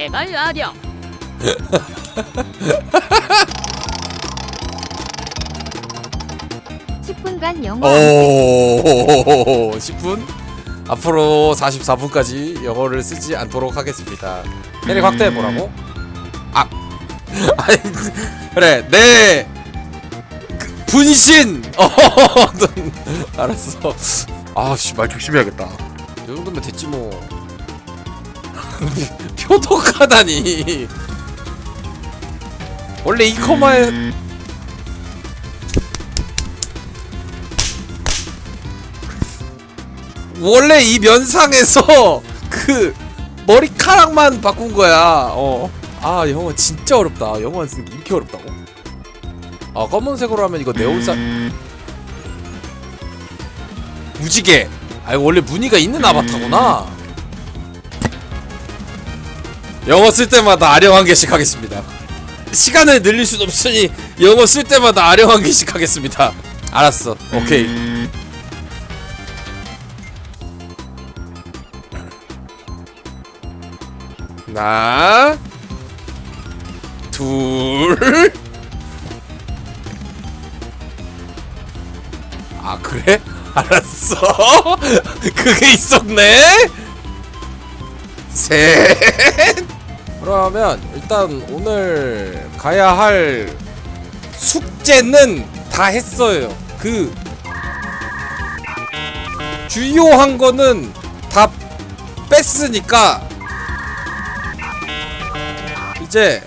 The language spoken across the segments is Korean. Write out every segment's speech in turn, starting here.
제발 아령. 10분간 영어 오 10분 앞으로 44분까지 영어를 쓰지 않도록 하겠습니다. 캐릭 확대해 보라고? 아 아니 그래 내 그, 분신 어 알았어. 아씨 말 조심해야겠다. 이 정도면 됐지 뭐. 표독하다니. 원래 이 커마에 원래 이 면상에서 그 머리카락만 바꾼 거야. 어. 아 영어 진짜 어렵다. 영어 게 이렇게 어렵다고? 아 검은색으로 하면 이거 네온사 무지개. 아 원래 무늬가 있는 아바타구나. 영어 쓸 때마다 아령 한 개씩 하겠습니다. 시간을 늘릴 순 없으니 영어 쓸 때마다 아령 한 개씩 하겠습니다. 알았어. 오케이. 하나 둘 아, 그래? 알았어. 그게 있었네? 셋. 그러면 일단 오늘 가야 할 숙제는 다 했어요. 그 주요한 거는 다 뺐으니까 이제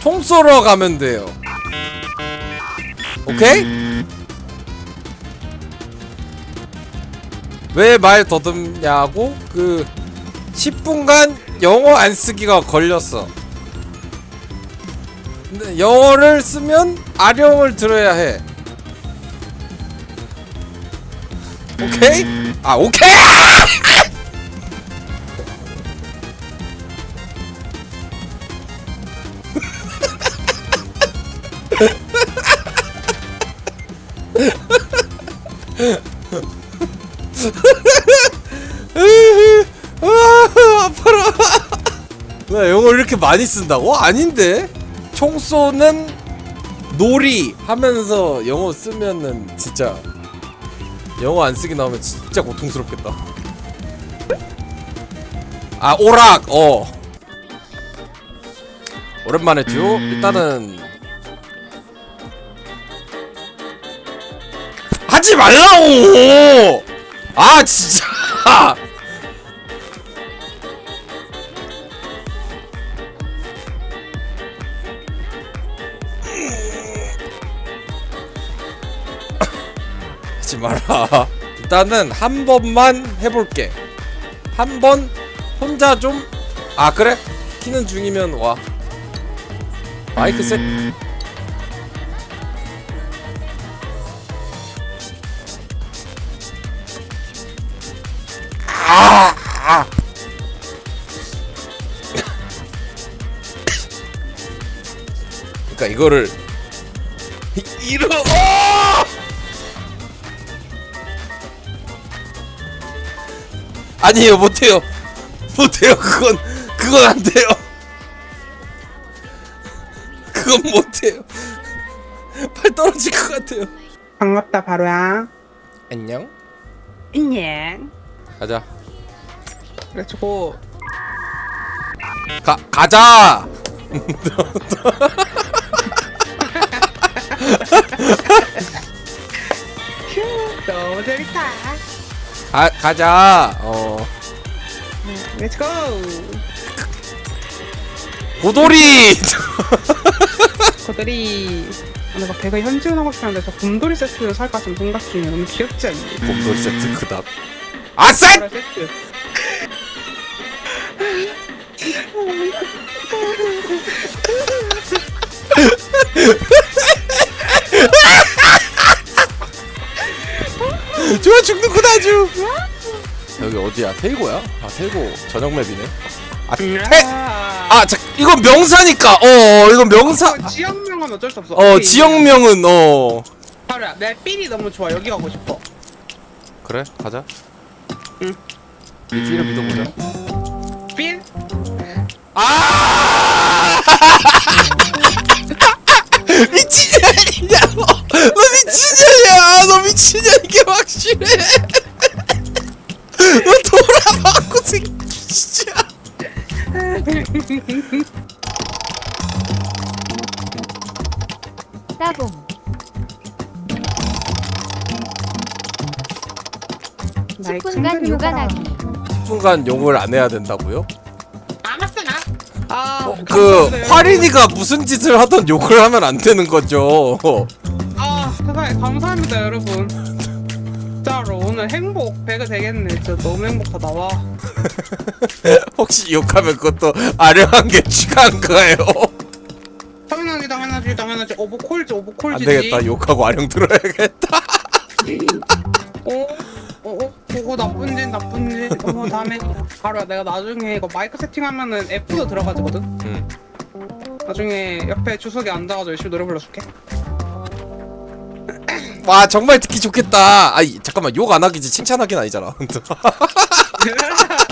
총 쏘러 가면 돼요. 오케이? 왜 말 더듬냐고? 그 10분간 영어 안 쓰기가 걸렸어. 영어를 쓰면 아령을 들어야 해. 오케이? 아, 오케이! 많이 쓴다고? 아닌데? 총 쏘는 놀이 하면서 영어 쓰면은 진짜 영어 안 쓰기 나오면 진짜 고통스럽겠다. 아 오락 어 오랜만에 듀오 일단은 하지 말라고 아 진짜 하지 마라. 일단은 한 번만 해볼게. 한 번 혼자 좀. 아 그래? 키는 중이면 와. 마이크 셋. 아, 아. 그러니까 이거를 이- 이러. 어! 아니에요 못해요. 못해요 그건. 그건 안 돼요. 그건 못해요. 팔 떨어질 것 같아요. 반갑다 바로야. 안녕. 안녕. 가자. 그래가지고. 가 가자! 휴 너무 재밌다 가 가자. 어. 렛츠고 고돌이. 고들이. 아, 내가 배가 현지훈하고 싶었는데 저 곰돌이 세트 살까 지금 생각 중이야 너무 귀엽지 않니? 곰돌이 세트 그닥 아싸 세트 어디야 테이고야 아 테이고 저녁 맵이네 아 테! 아, 아, 자, 이건 명사니까. 어, 이건 명사. 어, 지역명은 어쩔 수 없어 어, 오케이. 지역명은 어. 바로야 내 삘이 너무 좋아 여기 가고 싶어 그래, 가자. 응. 이 필을 믿어보자. 삘 아! 미친년이냐고! 너 미친년이야! 너 미친년 이게 따봉 나의 10분간 큰 요가나기 10분간 욕을 안 해야 된다고요? 알았어 나. 아, 어, 그 감사합니다. 화린이가 무슨 짓을 하던 욕을 하면 안 되는 거죠. 아, 세상에 감사합니다, 여러분. 진짜로 오늘 행복 배가 되겠네. 진짜 너무 행복하다. 와. 혹시 욕하면 그것도 아령한 게 추가한 거예요? 당연하지, 당연하지, 당연하지. 오버콜즈, 안 오버콜즈지. 되겠다. 욕하고 아령 들어야겠다. 어, 어, 어, 그거 나쁜 짓, 나쁜 짓. 어, 다음에 바로 내가 나중에 이거 마이크 세팅하면은 F도 들어가지거든. 응. 나중에 옆에 주석에 앉아가지고 열심히 노래 불러줄게. 와 정말 듣기 좋겠다. 아이 잠깐만 욕 안 하기지 칭찬하긴 아니잖아.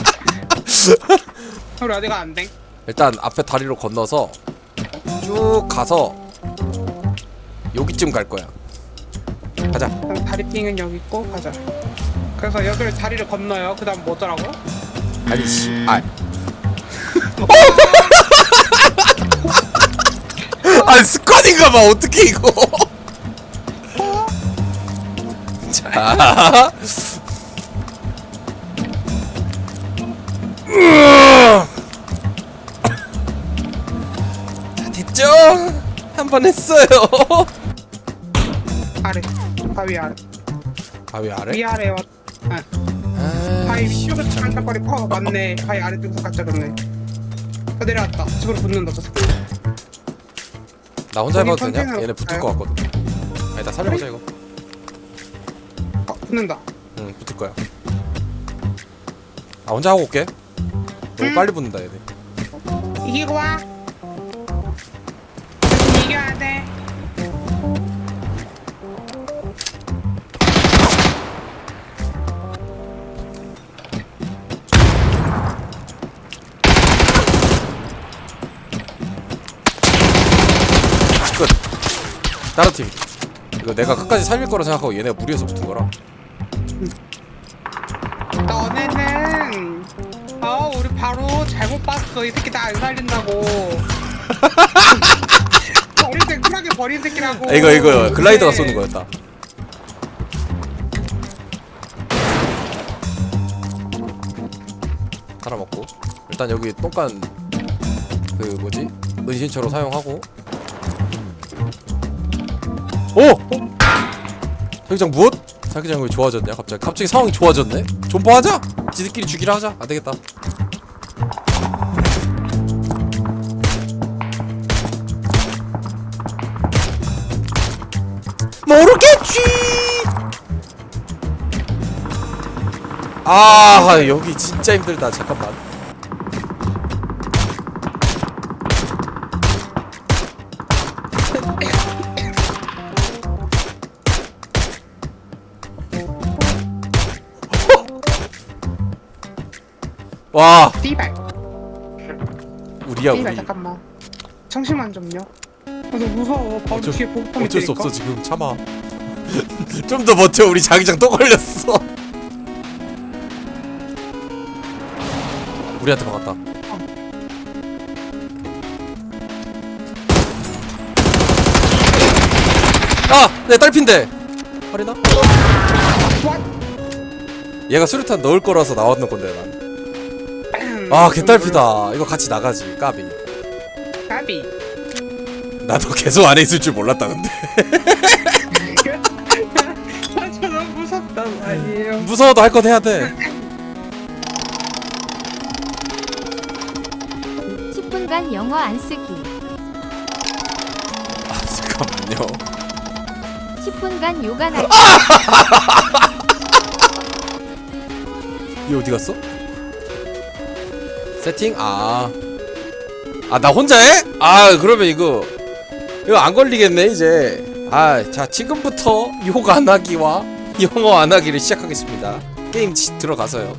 우리 어디가 안 돼? 일단 앞에 다리로 건너서 쭉 가서 여기쯤 갈 거야. 가자. 그럼 다리 핑은 여기 있고 가자. 그래서 여기를 다리를 건너요. 그 다음 뭐더라고? 아니 씨. 아. 아 습관인가 봐. 어떻게 이거? 자. 자 한 번 했어요. 아래. 바위 아래. 바위 아래? 위아래와 아, 아, 바위 반짝거리 퍼 맞네. 바위 아래쪽에서 깜짝이네. 더 내려왔다. 집으로 붙는다. 저 새끼. 나 혼자 거기 해봐도 되냐? 컨테이너로 얘네 붙을? 것 같거든. 아니 나 살려보자 이거. 어, 붙는다. 응 붙을 거야. 아 혼자 하고 올게. 너무 응. 빨리 붙는다 얘네. 이기고 와. 끝. 다른 팀. 이거 내가 끝까지 살릴 거라 생각하고 얘네가 무리해서 붙은 거라. 너네는 어 우리 바로 잘못 봤어 이 새끼 나 안 살린다고 버린 새끼 쿨하게 버린 새끼라고 아, 이거 이거 글라이더가 쏘는 거였다. 하나 먹고 일단 여기 똥간 그 뭐지 은신처로 사용하고. 오! 자기장 무엇? 자기장 왜 좋아졌냐 갑자기? 갑자기 상황이 좋아졌네? 존버하자! 지들끼리 죽이라 하자! 안되겠다. 모르겠지! 아 여기 진짜 힘들다. 잠깐만 와. 씨발. 우리야 씨발 우리. 잠깐만. 청심환 좀요. 그래서 무서워. 바로 어쩔- 뒤에 보급통이 어쩔 수. 없어 지금. 참아. 좀 더 버텨. 우리 자기장 또 걸렸어. 우리한테 막았다. 아! 내 딸핀데. 할인아? 얘가 수류탄 넣을 거라서 나왔는 건데 난 아 개딸피다. 이거 같이 나가지 까비. 까비. 나도 계속 안에 있을 줄 몰랐다 근데. 아, 저 너무 무섭단 말이에요. 무서워도 할 건 해야 돼. 10분간 영어 안 쓰기. 아 잠깐만요. 10분간 요가나기 얘 어디 갔어? 세팅? 아. 아, 나 혼자 해? 아, 그러면 이거. 이거 안 걸리겠네, 이제. 아, 자, 지금부터 욕 안 하기와 영어 안 하기를 시작하겠습니다. 게임 치, 들어가서요.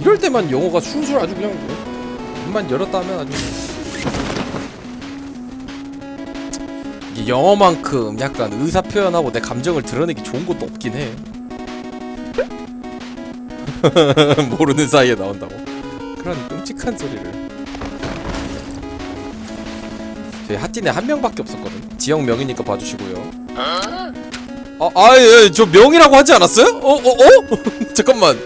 이럴 때만 영어가 술술 아주 그냥. 뭐 입만 열었다면 아주 이게 영어만큼 약간 의사 표현하고 내 감정을 드러내기 좋은 것도 없긴 해. 모르는 사이에 나온다고. 그런 끔찍한 소리를. 저희 핫띠네 한 명밖에 없었거든. 지역 명이니까 봐주시고요. 아, 아, 예, 저 명이라고 하지 않았어요? 어, 어, 어? 잠깐만.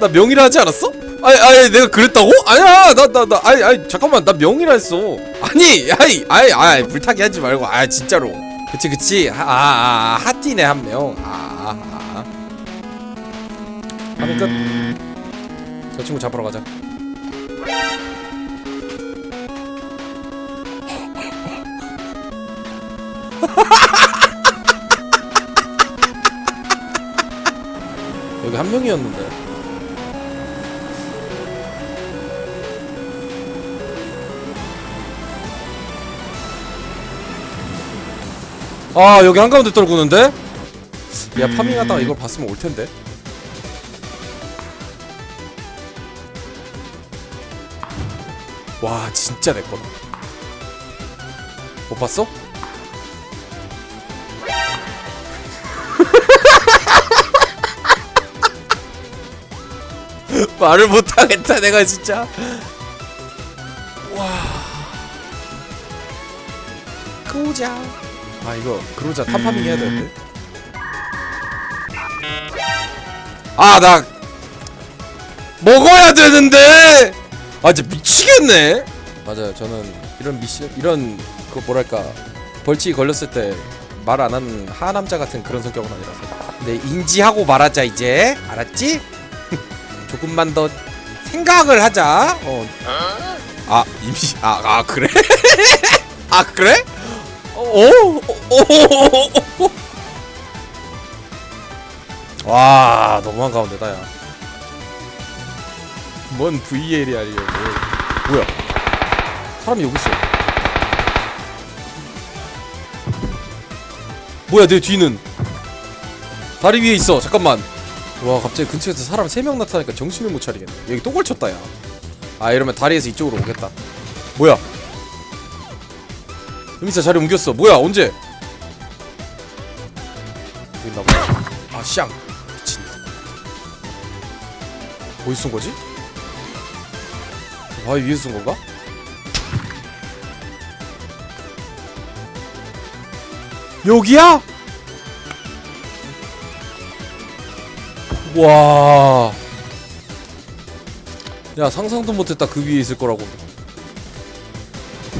나 명이라 하지 않았어? 아니, 아니, 내가 그랬다고? 아니야, 나, 나, 나, 아니, 아니, 잠깐만, 나 명이라 했어. 아니, 아니, 아니, 아니, 불타기 하지 말고, 아, 진짜로. 그치, 그치. 아, 아, 아 핫띠네 한 명. 아, 아, 아. 하면 끝. 저 친구 잡으러 가자. 여기 한 명이었는데. 아 여기 한가운데 떨구는데? 야 파밍하다가 이걸 봤으면 올 텐데. 와 진짜 내 거다. 못 봤어? 말을 못하겠다 내가 진짜. 와. 그로자. 아 이거 그로자. 탑파밍 해야 되는데. 아 나 먹어야 되는데! 아 진짜 미치겠네. 맞아요. 저는 이런 미션 이런 그 뭐랄까 벌칙이 걸렸을 때 말 안 하는 하남자 같은 그런 성격은 아니라서. 네 인지하고 말하자 이제. 알았지? 조금만 더 생각을 하자. 어. 아 이미 아, 아 그래? 아 그래? 어? 어? 어? 어? 와 너무 한 가운데 다 야. 뭔 VL이 아니야 뭐. 뭐야? 사람이 여기 있어. 뭐야 내 뒤는 다리 위에 있어. 잠깐만. 와 갑자기 근처에서 사람 3명 나타나니까 정신을 못 차리겠네. 여기 또 걸쳤다 야아 이러면 다리에서 이쪽으로 오겠다. 뭐야? 여기서 자리 옮겼어. 뭐야 언제? 여기 있나보다. 아샹. 미친 어디서 쏜 거지? 바위 위에서 쏜 건가? 여기야? 와. 야, 상상도 못했다. 그 위에 있을 거라고.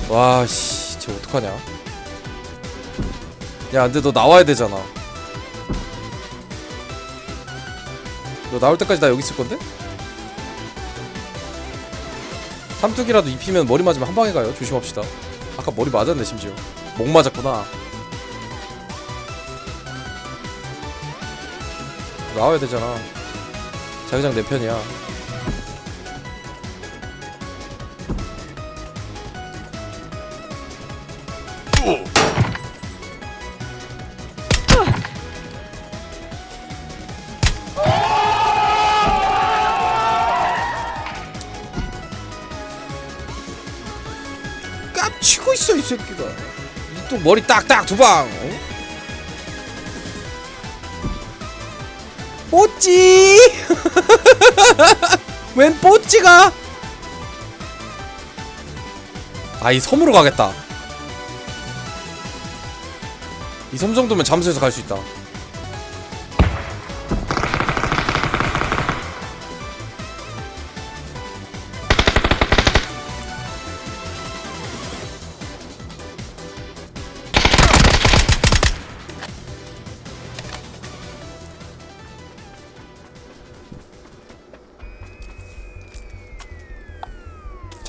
와, 씨. 쟤 어떡하냐. 야, 근데 너 나와야 되잖아. 너 나올 때까지 나 여기 있을 건데? 삼뚝이라도 입히면 머리 맞으면 한 방에 가요. 조심합시다. 아까 머리 맞았네, 심지어. 목 맞았구나. 나와야 되잖아. 자기장 내 편이야. 깝치고 있어 이 새끼가. 이또 머리 딱딱 두 방. 어? 뽀찌? 웬 뽀찌가? 아 이 섬으로 가겠다. 이 섬 정도면 잠수해서 갈 수 있다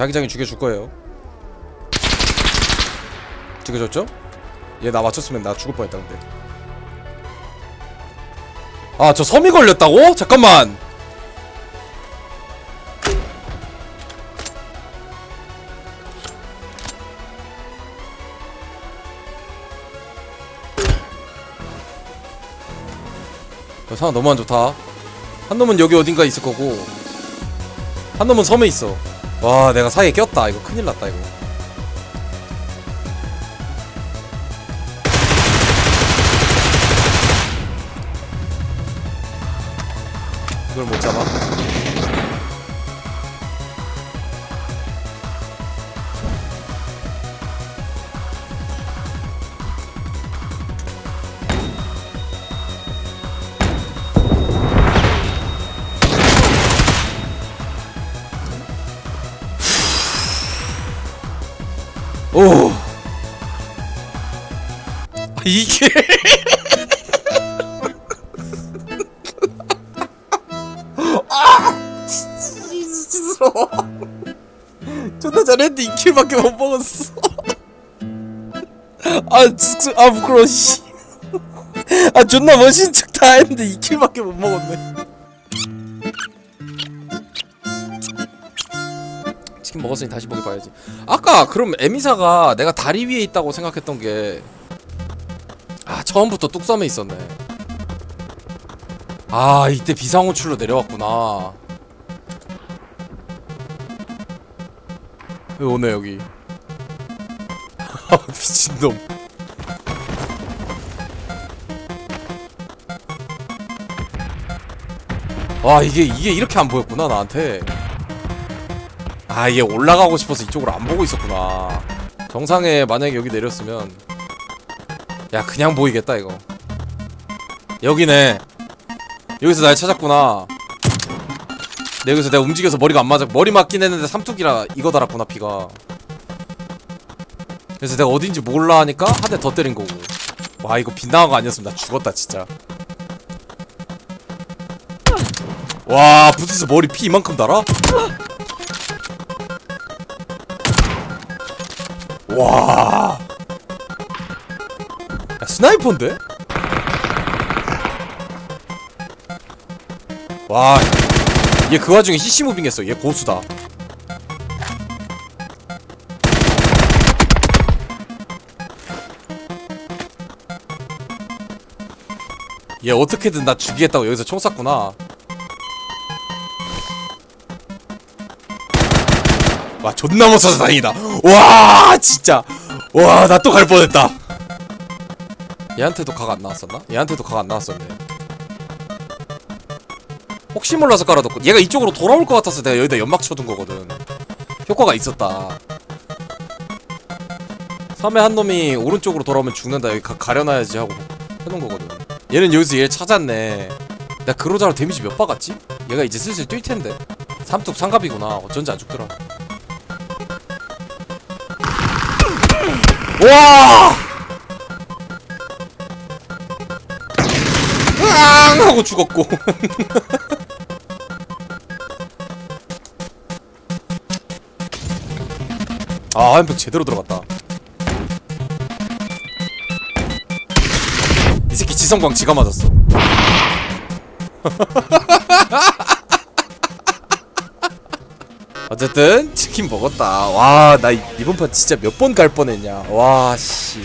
자기장이 죽여줄 거예요. 죽여줬죠? 얘 나 맞췄으면 나 죽을 뻔했다 근데. 아 저 섬이 걸렸다고? 잠깐만! 야, 상황 너무 안 좋다. 한 놈은 여기 어딘가 있을 거고 한 놈은 섬에 있어 와 내가 사이에 꼈다. 이거 큰일 났다 이거 오. 아, 이게 아, 진짜로. 존나 잘했는데 2킬밖에 못 먹었어. 아, 아 부끄러워 씨. 아 존나 멋진 척다 했는데 2킬밖에 못 먹었네. 치킨 먹었으니 다시 보기 봐야지. 아까 그럼 에미사가 내가 다리 위에 있다고 생각했던 게 아, 처음부터 뚝섬에 있었네. 아, 이때 비상호출로 내려왔구나. 왜 오네 여기? 미친놈. 와 이게 이게 이렇게 안 보였구나 나한테. 아 얘 올라가고 싶어서 이쪽으로 안 보고 있었구나. 정상에 만약에 여기 내렸으면 야 그냥 보이겠다 이거. 여기네. 여기서 날 찾았구나. 내 여기서 내가 움직여서 머리가 안 맞아 머리 맞긴 했는데 삼뚝이라 이거 달았구나 피가. 그래서 내가 어딘지 몰라 하니까 한 대 더 때린 거고. 와 이거 빗나간 거 아니었으면 나 죽었다 진짜. 와 부스스 머리 피 이만큼 달아? 와. 야, 스나이퍼인데? 와. 얘 그 와중에 CC 무빙 했어. 얘 고수다. 얘 어떻게든 나 죽이겠다고 여기서 총 쐈구나. 와 존나 못 써서 다행이다. 와 진짜. 와 나 또 갈 뻔했다. 얘한테도 각 안 나왔었나? 얘한테도 각 안 나왔었네. 혹시 몰라서 깔아뒀고 얘가 이쪽으로 돌아올 것 같아서 내가 여기다 연막 쳐둔 거거든. 효과가 있었다. 3회 한 놈이 오른쪽으로 돌아오면 죽는다. 여기 가, 가려놔야지 하고 해놓은 거거든. 얘는 여기서 얘를 찾았네. 내가 그로자로 데미지 몇 박았지? 얘가 이제 슬슬 뛸 텐데. 삼뚝 삼갑이구나. 어쩐지 안 죽더라 와! 으앙! 하고 죽었고. 아, 한병 제대로 들어갔다. 이 새끼 지성광 지가 맞았어. 어쨌든 치킨 먹었다. 와, 나 이- 이번 판 진짜 몇 번 갈 뻔했냐. 와, 씨.